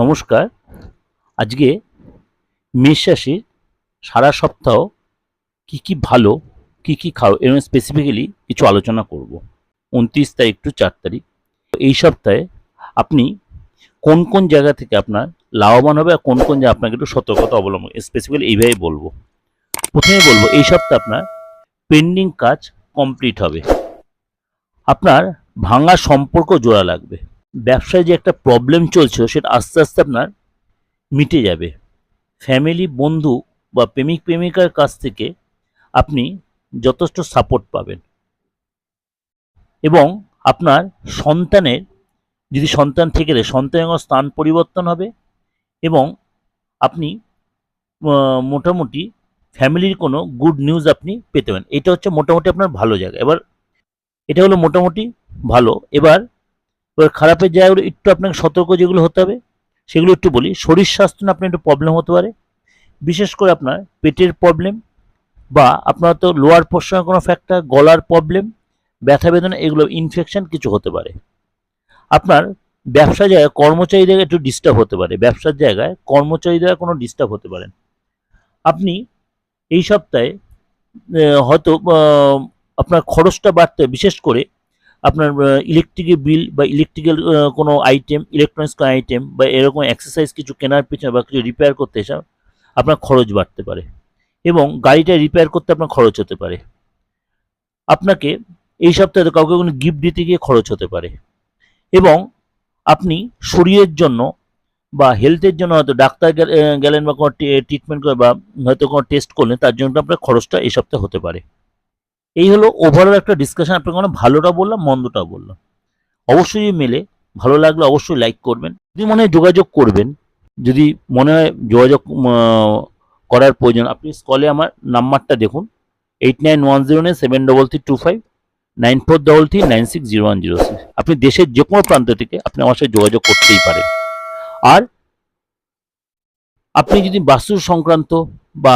নমস্কার। আজকে মেষ সারা সপ্তাহ কি কি ভালো, কি কি খাও এরকম স্পেসিফিক্যালি কিছু আলোচনা করব। উনত্রিশ তারিখ টু চার তারিখ। এই সপ্তাহে আপনি কোন কোন জায়গা থেকে আপনার লাভবান হবে আর কোন কোন জায়গা আপনাকে একটু সতর্কতা অবলম্বন স্পেসিফিক্যালি এইভাবে বলব। প্রথমে বলব, এই সপ্তাহে আপনার পেন্ডিং কাজ কমপ্লিট হবে। আপনার ভাঙা সম্পর্ক জোড়া লাগবে। ব্যবসায় যে একটা প্রবলেম চলছিল, সেটা আস্তে আস্তে আপনার মিটে যাবে। ফ্যামিলি বন্ধু বা প্রেমিক, প্রেমিকার কাছ থেকে আপনি যথেষ্ট সাপোর্ট পাবেন। এবং আপনার সন্তানের, যদি সন্তান থেকে সন্তানের স্থান পরিবর্তন হবে এবং আপনি মোটামুটি ফ্যামিলির কোনো গুড নিউজ আপনি পেতে পারেন। এটা হচ্ছে মোটামুটি আপনার ভালো জায়গা। এবার, এটা হলো মোটামুটি ভালো। এবার এবার খারাপের জায়গাগুলো একটু আপনাকে সতর্ক যেগুলো হতে হবে, সেগুলো একটু বলি। শরীর স্বাস্থ্য না আপনার একটু প্রবলেম হতে পারে। বিশেষ করে আপনার পেটের প্রবলেম বা আপনার তো লোয়ার পোর্শনের কোনো ফ্যাক্টর গলার প্রবলেম ব্যথা বেদনা, এগুলো ইনফেকশন কিছু হতে পারে। আপনার ব্যবসা জায়গায় কর্মচারী জায়গায় একটু ডিস্টার্ব হতে পারে। ব্যবসার জায়গায় কর্মচারী জায়গায় কোনো ডিস্টার্ব হতে পারেন আপনি এই সপ্তাহে হয়তো আপনার খরচটা বাড়তে বিশেষ করে আপনার ইলেকট্রিকের বিল বা ইলেকট্রিক্যাল কোনো আইটেম ইলেকট্রনিক্স কোনো আইটেম বা এরকম এক্সারসাইজ কিছু কেনার পিছনে বা কিছু রিপেয়ার করতে এসে আপনার খরচ বাড়তে পারে এবং গাড়িটা রিপেয়ার করতে আপনার খরচ হতে পারে। আপনাকে এই সপ্তাহে কাউকে কোনো গিফট দিতে গিয়ে খরচ হতে পারে এবং আপনি শরীরের জন্য বা হেলথের জন্য হয়তো ডাক্তার গেলেন বা কোনো ট্রিটমেন্ট করে বা হয়তো কোনো টেস্ট করলেন, তার জন্য আপনার খরচটা এই সপ্তাহে হতে পারে। এই হলো ওভারঅল একটা ডিসকাশন আপনাকে মানে ভালোটা বললাম মন্দটা বললাম। অবশ্যই মেলে, ভালো লাগলে অবশ্যই লাইক করবেন। যদি মনে হয় যোগাযোগ করবেন, যদি মনে হয় যোগাযোগ করার প্রয়োজন, আপনি স্কলে আমার নাম্বারটা দেখুন eight nine one zero nine seven double three two five nine four double three nine six zero one zero six আপনি দেশের যে কোনো প্রান্ত থেকে আপনি আমার সাথে যোগাযোগ করতেই পারেন। আর আপনি যদি বাস্তু সংক্রান্ত বা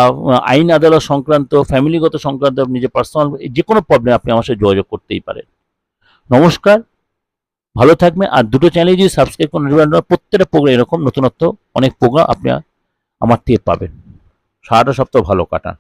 আইন আদালত সংক্রান্ত ফ্যামিলিগত সংক্রান্ত আপনি পার্সোনাল যে কোনো প্রবলেম আপনি আমার সাথে যোগাযোগ করতেই পারেন। নমস্কার, ভালো থাকবেন, আর দুটো চ্যানেলে যদি সাবস্ক্রাইব করেন প্রত্যেকটা প্রোগ্রাম এরকম নতুনত্ব, অনেক প্রোগ্রাম আপনি আমার থেকে পাবেন। সারাটা সপ্তাহ ভালো কাটান।